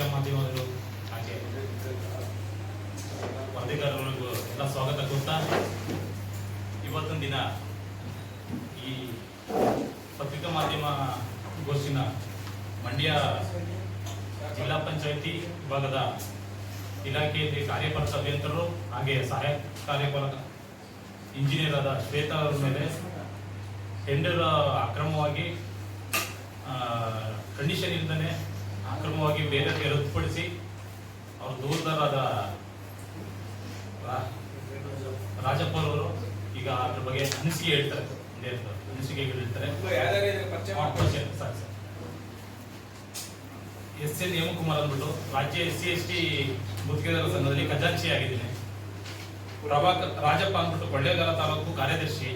ಪತ್ರಿಕಾ ಮಾಧ್ಯಮಗಳು ಹಾಗೆ. ವರದಿಗಾರರಿಗೂ ಎಲ್ಲ ಸ್ವಾಗತ ಕೊಡ್ತಾ ಇವತ್ತಿನ ದಿನ ಈ ಪತ್ರಿಕಾ ಮಾಧ್ಯಮ ಗೋಷ್ಠಿನ ಮಂಡ್ಯ ಜಿಲ್ಲಾ ಪಂಚಾಯಿತಿ ವಿಭಾಗದ ಇಲಾಖೆಯಲ್ಲಿ ಕಾರ್ಯಪಾಲಕ ಅಭಿಯಂತರರು ಹಾಗೆ ಸಹಾಯಕ ಕಾರ್ಯಪಾಲಕ ಇಂಜಿನಿಯರ್ ಆದ ಶ್ವೇತಾ ಅವರ ಮೇಲೆ ಟೆಂಡರ್ ಅಕ್ರಮವಾಗಿ ಕಂಡೀಷನ್ ಇಲ್ದೇ ಅಕ್ರಮವಾಗಿ ಬೇರೆಯವರಿಗೆ ರದ್ದುಪಡಿಸಿ ಅವರು ದೂರದರಾದ ರಾಜಪ್ಪರವರು ಈಗ ಅದ್ರ ಬಗ್ಗೆ ಅನಿಸಿಕೆ ಹೇಳ್ತಾರೆ. ಒಂದೇ ಅನಿಸಿಕೆ ಹೇಳ್ತಾರೆ ಎಸ್ ಎನ್ ಹೇಮಕುಮಾರ್ ಅಂದ್ಬಿಟ್ಟು ರಾಜ್ಯ ಎಸ್ ಸಿ ಎಸ್ ಟಿ ಗುತ್ತಿಗೆದಾರ ಸಂಘದಲ್ಲಿ ಖಜಾಂಚಿ ಆಗಿದ್ದೀನಿ. ಪ್ರಭಾಕರ್, ರಾಜಪ್ಪ ಅಂದ್ಬಿಟ್ಟು ಕೊಳ್ಳೇಗಾಲ ತಾಲೂಕು ಕಾರ್ಯದರ್ಶಿ,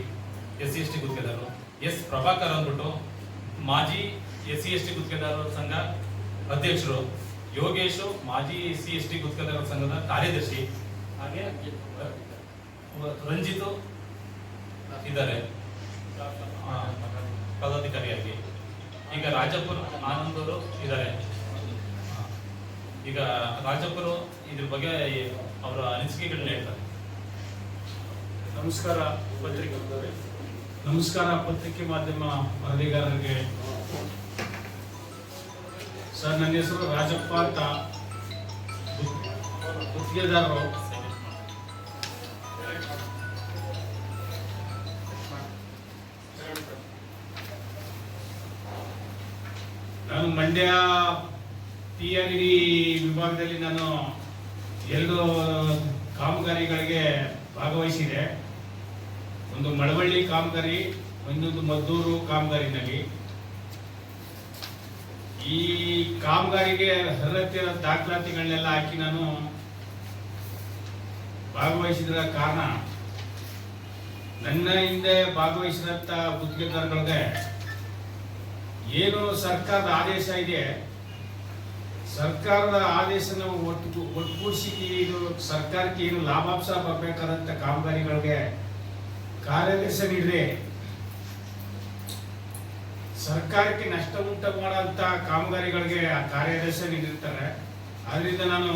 ಎಸ್ ಸಿ ಎಸ್ ಟಿ ಗುತ್ತಿಗೆದಾರರು ಎಸ್ ಪ್ರಭಾಕರ್ ಅಂದ್ಬಿಟ್ಟು ಮಾಜಿ ಎಸ್ ಸಿ ಎಸ್ ಟಿ ಗುತ್ತಿಗೆದಾರರ ಸಂಘ ಅಧ್ಯಕ್ಷರು ಯೋಗೇಶ್, ಮಾಜಿ ಸಿ ಎಸ್ ಟಿ ಗುತ್ತಿಗೆದಾರರ ಸಂಘದ ಕಾರ್ಯದರ್ಶಿ, ಹಾಗೆ ರಂಜಿತ್ ಇದ್ದಾರೆ. ಪದಾಧಿಕಾರಿಯಾಗಿ. ಈಗ ರಾಜಪುರ ಆನಂದ್ ಅವರು ಇದ್ದಾರೆ. ಈಗ ರಾಜಪುರ ಇದ್ರ ಬಗ್ಗೆ ಅವರ ಅನಿಸಿಕೆಗಳನ್ನ ಹೇಳ್ತಾರೆ. ನಮಸ್ಕಾರ, ಪತ್ರಿಕೆ. ನಮಸ್ಕಾರ, ಪತ್ರಿಕೆ ಮಾಧ್ಯಮ ವರದಿಗಾರರಿಗೆ ಸರ್, ನನ್ನ ಹೆಸರು ರಾಜಪ್ಪ ಅಂತ. ಗುತ್ತಿಗೆದಾರರು. ನಾನು ಮಂಡ್ಯ ಪಿ ಆರ್ ಇ ವಿಭಾಗದಲ್ಲಿ ನಾನು ಎರಡು ಕಾಮಗಾರಿಗಳಿಗೆ ಭಾಗವಹಿಸಿದೆ. ಒಂದು ಮಳವಳ್ಳಿ ಕಾಮಗಾರಿ, ಇನ್ನೊಂದು ಮದ್ದೂರು ಕಾಮಗಾರಿನಲ್ಲಿ. ಈ ಕಾಮಗಾರಿಗೆ ಅರ್ಹತೆ ದಾಖಲಾತಿಗಳನ್ನೆಲ್ಲ ಹಾಕಿ ನಾನು ಭಾಗವಹಿಸಿದ ಕಾರಣ ನನ್ನ ಹಿಂದೆ ಭಾಗವಹಿಸಿದಂತ ಗುತ್ತಿಗೆದಾರಗಳಿಗೆ ಏನು ಸರ್ಕಾರದ ಆದೇಶ ಇದೆ? ಸರ್ಕಾರದ ಆದೇಶನ ಒಟ್ಟು ಒಟ್ಟುಗೂಡಿಸಿ ಇದು ಸರ್ಕಾರಕ್ಕೆ ಏನು ಲಾಭಾಂಶ ಬರಬೇಕಾದಂಥ ಕಾಮಗಾರಿಗಳಿಗೆ ಕಾರ್ಯದರ್ಶಿ ನೀಡಿದೆ ಸರ್ಕಾರಕ್ಕೆ ನಷ್ಟ ಉಂಟು ಮಾಡುವಂತ ಕಾಮಗಾರಿಗಳಿಗೆ ಆ ಕಾರ್ಯಾದೇಶ ನೀಡಿರ್ತಾರೆ ಅದರಿಂದ ನಾನು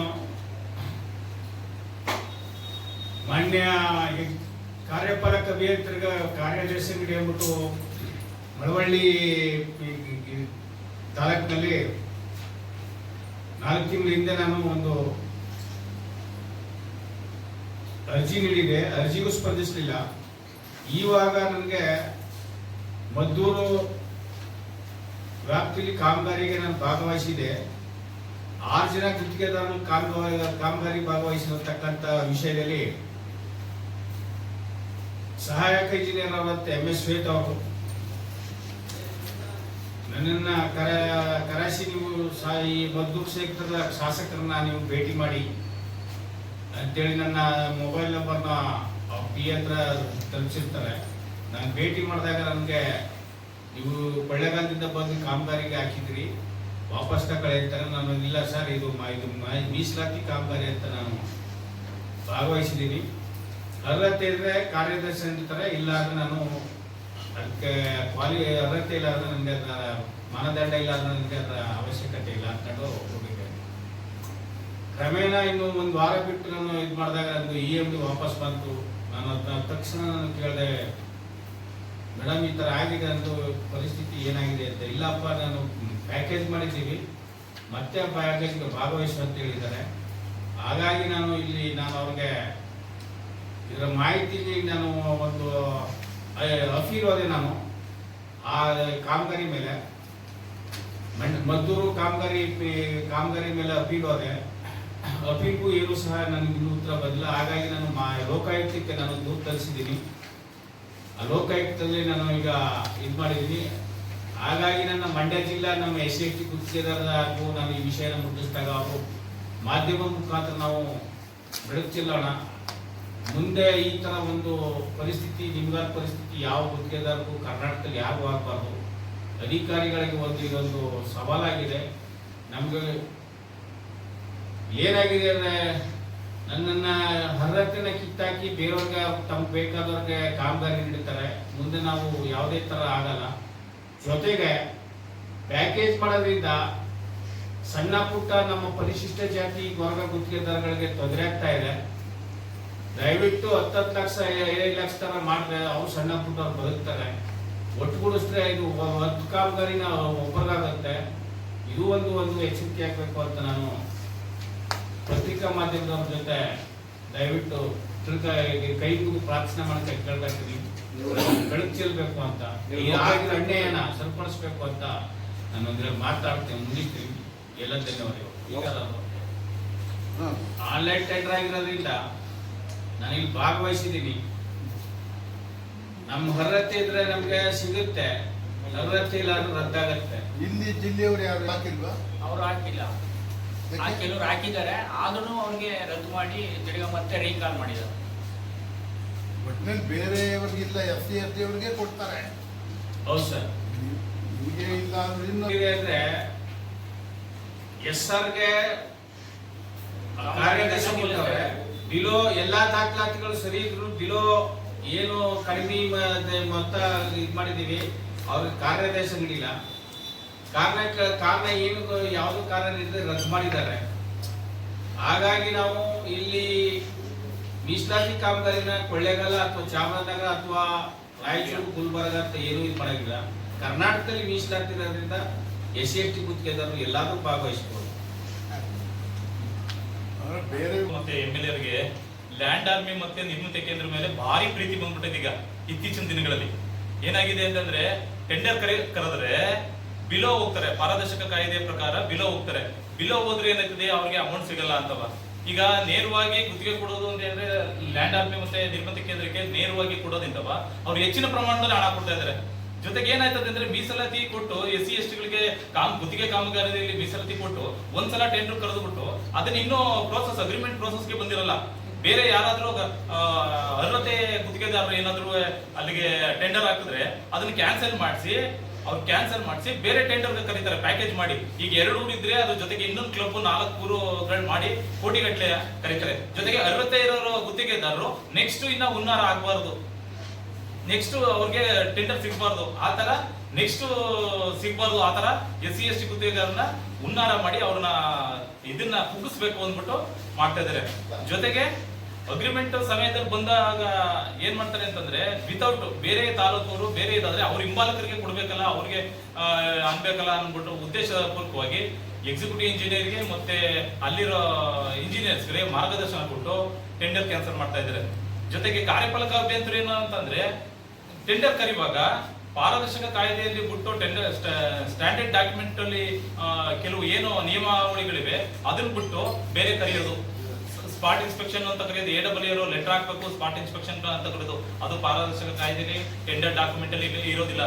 ಮಾನ್ಯ ಕಾರ್ಯಪಾಲಕ ಅಭಿಯಂತರಿಗೆ ಕಾರ್ಯಾದೇಶ ನೀಡಿ ಅಂದ್ಬಿಟ್ಟು ಮಳವಳ್ಳಿ ತಾಲೂಕಿನಲ್ಲಿ ನಾಲ್ಕು ತಿಂಗಳ ಹಿಂದೆ ನಾನು ಒಂದು ಅರ್ಜಿ ನೀಡಿದೆ. ಅರ್ಜಿಗೂ ಸ್ಪಂದಿಸಲಿಲ್ಲ. ಈವಾಗ ನನಗೆ ಮದ್ದೂರು ವ್ಯಾಪ್ತಿಯಲ್ಲಿ ಕಾಮಗಾರಿಗೆ ನಾನು ಭಾಗವಹಿಸಿದೆ. ಆರು ಜನ ಗುತ್ತಿಗೆದಾರರು ಕಾಮಗಾರಿ ಕಾಮಗಾರಿ ಭಾಗವಹಿಸಿರತಕ್ಕಂಥ ವಿಷಯದಲ್ಲಿ ಸಹಾಯಕ ಇಂಜಿನಿಯರ್ ಆದಂತ ಎಂ ಎಸ್ ಶ್ವೇತ ಅವರು, ನನ್ನನ್ನು ಕರ ಕರೆಸಿ ನೀವು ಸಾ ಈ ಮದ್ದೂರು ಕ್ಷೇತ್ರದ ಶಾಸಕರನ್ನ ನೀವು ಭೇಟಿ ಮಾಡಿ ಅಂತೇಳಿ ನನ್ನ ಮೊಬೈಲ್ ನಂಬರ್ನ ಪಿ ಹತ್ರ ತಲುಪಿಸಿರ್ತಾರೆ. ನಾನು ಭೇಟಿ ಮಾಡಿದಾಗ ನನಗೆ ನೀವು ಕೊಳ್ಳೆಗಾಲದಿಂದ ಬಂದು ಕಾಮಗಾರಿಗೆ ಹಾಕಿದ್ರಿ, ವಾಪಸ್ ತಗೊಳ್ಳಿ ಅಂತಾರೆ ನಾನು ಇಲ್ಲ ಸರ್, ಇದು ಇದು ಮೀಸಲಾತಿ ಕಾಮಗಾರಿ ಅಂತ ನಾನು ಭಾಗವಹಿಸಿದ್ದೀನಿ. ಅರ್ಹತೆ ಇದ್ರೆ ಕಾರ್ಯದರ್ಶಿ ಅಂತಾರೆ ಇಲ್ಲ ಅಂದ್ರೆ ನಾನು ಅದಕ್ಕೆ ಕ್ವಾಲಿ ಅರ್ಹತೆ ಇಲ್ಲ ಅಂದ್ರೆ ನನಗೆ ಅದರ ಮಾನದಂಡ ಇಲ್ಲ ಅಂದ್ರೆ ನನಗೆ ಅದರ ಅವಶ್ಯಕತೆ ಇಲ್ಲ ಅಂದ್ಕೊಂಡು ಹೋಗಿದ್ದೆ ಕ್ರಮೇಣ ಇನ್ನು ಒಂದು ವಾರ ಬಿಟ್ಟು ನಾನು ಇದು ಮಾಡಿದಾಗ ನನಗೆ ಇ ಎಂ ಡಿ ವಾಪಸ್ ಬಂತು. ನಾನು ಅದನ್ನ ತಕ್ಷಣ ನಾನು ಕೇಳಿದೆ ಮೇಡಮ್, ಈ ಥರ ಆಗಿದೆ ಅಂದು ಪರಿಸ್ಥಿತಿ ಏನಾಗಿದೆ ಅಂತ. ಇಲ್ಲಪ್ಪ, ನಾನು ಪ್ಯಾಕೇಜ್ ಮಾಡಿದ್ದೀವಿ. ಮತ್ತೆ ಪ್ಯಾಕೇಜ್ಗೆ ಭಾಗವಹಿಸು ಅಂತ ಹೇಳಿದ್ದಾರೆ. ಹಾಗಾಗಿ ನಾನು ಇಲ್ಲಿ ನಾನು ಅವ್ರಿಗೆ ಇದರ ಮಾಹಿತಿಲಿ ನಾನು ಒಂದು ಅಫೀರೋದೆ ನಾನು. ಆ ಕಾಮಗಾರಿ ಮೇಲೆ ಮದ್ದೂರು ಕಾಮಗಾರಿ ಕಾಮಗಾರಿ ಮೇಲೆ ಅಪೀಲ್ ಹೋದೆ. ಏನು ಸಹ ನನಗೆ ಇನ್ನೂ ಉತ್ತರ ಬಂದಿಲ್ಲ. ಹಾಗಾಗಿ ನಾನು ಮಾ, ಲೋಕಾಯುಕ್ತಕ್ಕೆ ನಾನು ದೂರು ತರಿಸಿದ್ದೀನಿ. ಲೋಕಾಯುಕ್ತದಲ್ಲಿ ನಾನು ಈಗ ಇದು ಮಾಡಿದ್ದೀನಿ ಹಾಗಾಗಿ ನನ್ನ ಮಂಡ್ಯ ಜಿಲ್ಲಾ ನಮ್ಮ ಎಸ್ ಎಫ್ ಟಿ ಗುತ್ತಿಗೆದಾರರಿಗೂ ನಾನು ಈ ವಿಷಯನ ಮುಟ್ಟಿಸಿದಾಗ ಅವರು ಮಾಧ್ಯಮ ಮುಖಾಂತರ ನಾವು ಬೆಳಕು ಚೆಲ್ಲೋಣ ಮುಂದೆ ಈ ಥರ ಒಂದು ಪರಿಸ್ಥಿತಿ, ನಿಮ್ಗಾದ ಪರಿಸ್ಥಿತಿ ಯಾವ ಗುತ್ತಿಗೆದಾರರಿಗೂ ಕರ್ನಾಟಕದಲ್ಲಿ ಯಾರಿಗೂ ಆಗಬಾರ್ದು? ಅಧಿಕಾರಿಗಳಿಗೆ ಒಂದು ಇದೊಂದು ಸವಾಲಾಗಿದೆ. ನಮಗೆ ಏನಾಗಿದೆ ಅಂದ್ರೆ ನನ್ನನ್ನ ಅರ್ಹತೆನ ಕಿತ್ತಾಕಿ ಬೇರೆಯವ್ರಿಗೆ ತಮ್ಗೆ ಬೇಕಾದವ್ರಿಗೆ ಕಾಮಗಾರಿ ನೀಡುತ್ತಾರೆ ಮುಂದೆ ನಾವು ಯಾವುದೇ ತರ ಆಗಲ್ಲ. ಜೊತೆಗೆ ಪ್ಯಾಕೇಜ್ ಮಾಡೋದ್ರಿಂದ ಸಣ್ಣ ಪುಟ್ಟ ನಮ್ಮ ಪರಿಶಿಷ್ಟ ಜಾತಿ ವರ್ಗ ಗುತ್ತಿಗೆದಾರಗಳಿಗೆ ತೊಂದರೆ ಆಗ್ತಾ ಇದೆ. ದಯವಿಟ್ಟು ಹತ್ತತ್ತು ಲಕ್ಷ ಏಳೈದು ಲಕ್ಷ ತರ ಮಾಡಿದ್ರೆ ಅವ್ರು ಸಣ್ಣ ಪುಟ್ಟ ಅವ್ರು ಬದುಕ್ತಾರೆ. ಒಟ್ಟುಗೂಡಿಸಿದ್ರೆ ಇದು ಹತ್ತು ಕಾಮಗಾರಿನ ಒಬ್ಬರಾಗುತ್ತೆ ಇದು ಒಂದು ಒಂದು ಎಚ್ಚರಿಕೆ ಆಗ್ಬೇಕು ಅಂತ ನಾನು ಪತ್ರಿಕಾ ಮಾಧ್ಯಮದವ್ರ ಜೊತೆ ದಯವಿಟ್ಟು ಕೈ ಮುಗಿದು ಪ್ರಾರ್ಥನೆ ಮಾಡಕ್ಕೆ ಕೇಳ್ಕೊಳ್ತೀನಿ ಬೆಳಕು ಚೆಲ್ಬೇಕು ಅಂತ ಆಗಿರೋ ಅನ್ಯಾಯನ ಸರಿಪಡಿಸ್ಬೇಕು ಅಂತ ನಾನು ಅಂದ್ರೆ ಮಾತಾಡ್ತೀನಿ ಮುಗಿಸ್ತೀನಿ. ಎಲ್ಲ ಧನ್ಯವಾದಗಳು. ಆನ್ಲೈನ್ ಟೆಂಡರ್ ಆಗಿರೋದ್ರಿಂದ ನಾನು ಇಲ್ಲಿ ಭಾಗವಹಿಸಿದ್ದೀನಿ. ನಮ್ಮ ಹೊರತೆ ಇದ್ರೆ ನಮ್ಗೆ ಸಿಗುತ್ತೆ. ಅರ್ಹತೆ ಇಲ್ಲ ಅಂದ್ರೆ ರದ್ದಾಗತ್ತೆ. ಇಲ್ಲಿ ಜಿಲ್ಲೆಯವರು ಯಾರು ಹಾಕಿಲ್ವಾ? ಅವ್ರು ಹಾಕಿಲ್ಲ? ಕೆಲವ್ರು ಹಾಕಿದ್ದಾರೆ ಆದ್ರೂ ಅವ್ರಿಗೆ ರದ್ದು ಮಾಡಿ ತಿರ್ಗಾ ಮತ್ತೆ ರೀಕಾಲ್ ಮಾಡಿದ್ದಾರೆ. ಒಟ್ಟಿನಲ್ಲಿ ಬೇರೆಯವ್ರಿಗಿಲ್ಲ ಎಫ್ ಸಿ ಎಫ್ ಅವ್ರಿಗೆ ಕೊಡ್ತಾರೆ. ಹೌದು ಸರ್. ನಿಮಗೆ ಇಲ್ಲ ಅಂದ್ರೆ ಇನ್ನು ಅಂದ್ರೆ ಎಸ್ ಆರ್ಗೆ ಕಾರ್ಯಾದೇಶ ಕೊಡ್ತಾರೆ. ಬಿಲೋ ಎಲ್ಲಾ ದಾಖಲಾತಿಗಳು ಸರಿ ಇದ್ರು ಬಿಲೋ ಏನು ಕಡಿಮೆ ಮೊತ್ತ ಇದು ಮಾಡಿದೀವಿ ಅವ್ರಿಗೆ ಕಾರ್ಯಾದೇಶ ನೀಡಿಲ್ಲ. ಕಾರಣ ಕಾರಣ ಏನು ಯಾವುದು ಕಾರಣ ಇಲ್ಲದೆ ರದ್ದು ಮಾಡಿದ್ದಾರೆ. ಹಾಗಾಗಿ ನಾವು ಇಲ್ಲಿ ಮೀಸಲಾತಿ ಕಾಮಗಾರಿನ ಕೊಳ್ಳೇಗಾಲ ಅಥವಾ ಚಾಮರಾಜನಗರ ಅಥವಾ ರಾಯಚೂರು ಗುಲ್ಬರ್ಗ ಅಂತ ಏನೂ ಇದು ಮಾಡಂಗಿಲ್ಲ. ಕರ್ನಾಟಕದಲ್ಲಿ ಮೀಸಲಾತಿ ಇರೋದ್ರಿಂದ ಎಸ್ ಸಿ ಎಸ್ ಟಿ ಗುತ್ತಿಗೆದಾರರು ಎಲ್ಲಾದ್ರೂ ಭಾಗವಹಿಸ್ಬೋದು. ಅವ್ರು ಬೇರೆ ಮತ್ತೆ ಎಂ ಎಲ್ ಎರ್ಗೆ ಲ್ಯಾಂಡ್ ಆರ್ಮಿ ಮತ್ತೆ ನಿರ್ಮಿತ ಕೇಂದ್ರ ಮೇಲೆ ಭಾರಿ ಪ್ರೀತಿ ಬಂದ್ಬಿಟ್ಟಿದೆ ಈಗ ಇತ್ತೀಚಿನ ದಿನಗಳಲ್ಲಿ. ಏನಾಗಿದೆ ಅಂತಂದ್ರೆ ಟೆಂಡರ್ ಕರೆ ಕರೆದ್ರೆ ಬಿಲೋ ಹೋಗ್ತಾರೆ. ಪಾರದರ್ಶಕ ಕಾಯ್ದೆ ಪ್ರಕಾರ ಬಿಲೋ ಹೋಗ್ತಾರೆ. ಬಿಲೋ ಹೋದ್ರೆ ಏನಾಗ್ತದೆ? ಅವ್ರಿಗೆ ಅಮೌಂಟ್ ಸಿಗಲ್ಲ ಅಂತವ. ಈಗ ನೇರವಾಗಿ ಗುತ್ತಿಗೆ ಕೊಡೋದು ಅಂತ ಹೇಳಿದ್ರೆ ಲ್ಯಾಂಡ್ ಆರ್ಮಿ ಮತ್ತೆ ನಿರ್ಮಿತ ಕೇಂದ್ರಕ್ಕೆ ನೇರವಾಗಿ ಕೊಡೋದಿಂತವ ಅವ್ರು ಹೆಚ್ಚಿನ ಪ್ರಮಾಣದಲ್ಲಿ ಹಣ ಕೊಡ್ತಾ ಇದ್ದಾರೆ. ಜೊತೆಗೆ ಏನಾಯ್ತದೆ ಅಂದ್ರೆ ಮೀಸಲಾತಿ ಕೊಟ್ಟು ಎಸ್ ಸಿ ಎಸ್ ಟಿಗಳಿಗೆ ಕಾಮ್, ಗುತ್ತಿಗೆ ಕಾಮಗಾರಿಯಲ್ಲಿ ಮೀಸಲಾತಿ ಕೊಟ್ಟು ಒಂದ್ಸಲ ಟೆಂಡರ್ ಕರೆದುಬಿಟ್ಟು ಅದನ್ನ ಇನ್ನೂ ಪ್ರೋಸೆಸ್ ಅಗ್ರಿಮೆಂಟ್ ಪ್ರೋಸೆಸ್ಗೆ ಬಂದಿರಲ್ಲ. ಬೇರೆ ಯಾರಾದ್ರೂ ಅರ್ಹತೆ ಗುತ್ತಿಗೆದಾರರು ಏನಾದ್ರು ಅಲ್ಲಿಗೆ ಟೆಂಡರ್ ಹಾಕಿದ್ರೆ ಅದನ್ನ ಕ್ಯಾನ್ಸಲ್ ಮಾಡಿಸಿ ಅವ್ರು ಕ್ಯಾನ್ಸಲ್ ಮಾಡಿಸಿ ಬೇರೆ ಟೆಂಡರ್ ಕರೀತಾರೆ ಪ್ಯಾಕೇಜ್ ಮಾಡಿ. ಈಗ ಎರಡು ಊರು ಇದ್ರೆ ಅದ್ರ ಜೊತೆಗೆ ಇನ್ನೊಂದು ಕ್ಲಬ್ ನಾಲ್ಕು ಮಾಡಿ ಮಾಡಿ ಕೋಟಿಗಟ್ಟಲೆ ಕರೀತಾರೆ. ಜೊತೆಗೆ ಅರವತ್ತೈದು ಗುತ್ತಿಗೆದಾರರು ನೆಕ್ಸ್ಟ್ ಇನ್ನ ಹುನ್ನಾರ ಆಗಬಾರ್ದು. ನೆಕ್ಸ್ಟ್ ಅವ್ರಿಗೆ ಟೆಂಡರ್ ಸಿಗಬಾರ್ದು. ಆತರ ತರ ನೆಕ್ಸ್ಟ್ ಸಿಗಬಾರ್ದು ಆತರ ತರ ಎಸ್ ಸಿ ಎಸ್ ಟಿ ಗುತ್ತಿಗೆದಾರನ್ನ ಹುನ್ನಾರ ಮಾಡಿ ಅವ್ರನ್ನ ಇದನ್ನ ಕುಗ್ಗಿಸ್ಬೇಕು ಅಂದ್ಬಿಟ್ಟು ಮಾಡ್ತಾ ಇದಾರೆ. ಜೊತೆಗೆ ಅಗ್ರಿಮೆಂಟ್ ಸಮಯದಲ್ಲಿ ಬಂದಾಗ ಏನ್ ಮಾಡ್ತಾರೆ ಅಂತಂದ್ರೆ ವಿತೌಟ್ ಬೇರೆ ತಾಲೂಕವರು, ಬೇರೆ ಇದಾದ್ರೆ ಅವ್ರ ಹಿಂಬಾಲಕರಿಗೆ ಕೊಡ್ಬೇಕಲ್ಲ, ಅವ್ರಿಗೆ ಅನ್ಬೇಕಲ್ಲ ಅನ್ಬಿಟ್ಟು ಉದ್ದೇಶಪೂರ್ವಕವಾಗಿ ಎಕ್ಸಿಕ್ಯೂಟಿವ್ ಇಂಜಿನಿಯರ್ಗೆ ಮತ್ತೆ ಅಲ್ಲಿರೋ ಇಂಜಿನಿಯರ್ಸ್ಗೆ ಮಾರ್ಗದರ್ಶನ ಕೊಟ್ಟು ಟೆಂಡರ್ ಕ್ಯಾನ್ಸಲ್ ಮಾಡ್ತಾ ಇದ್ದಾರೆ. ಜೊತೆಗೆ ಕಾರ್ಯಪಾಲಕ ಅಭಿಯಂತರ ಏನು ಅಂತಂದ್ರೆ ಟೆಂಡರ್ ಕರೀವಾಗ ಪಾರದರ್ಶಕ ಕಾಯ್ದೆಯಲ್ಲಿ ಬಿಟ್ಟು ಟೆಂಡರ್ ಸ್ಟ್ಯಾಂಡರ್ಡ್ ಡಾಕ್ಯುಮೆಂಟ್ ಅಲ್ಲಿ ಕೆಲವು ಏನು ನಿಯಮಾವಳಿಗಳಿವೆ, ಅದನ್ನ ಬಿಟ್ಟು ಬೇರೆ ಕರೆಯೋದು. ಸ್ಪಾಟ್ ಇನ್ಸ್ಪೆಕ್ಷನ್ ಅಂತ ಕರೆಯೋದು ಎ ಡಬಲ್ ಇರೋ ಲೆಟರ್ ಹಾಕಬೇಕು, ಸ್ಪಾಟ್ ಇನ್ಸ್ಪೆಕ್ಷನ್ ಅಂತ ಕರೆದು. ಅದು ಪಾರದರ್ಶಕ ಕಾಯ್ದೆಯಲ್ಲಿ ಟೆಂಡರ್ ಡಾಕ್ಯುಮೆಂಟ್ ಅಲ್ಲಿ ಇರೋದಿಲ್ಲ.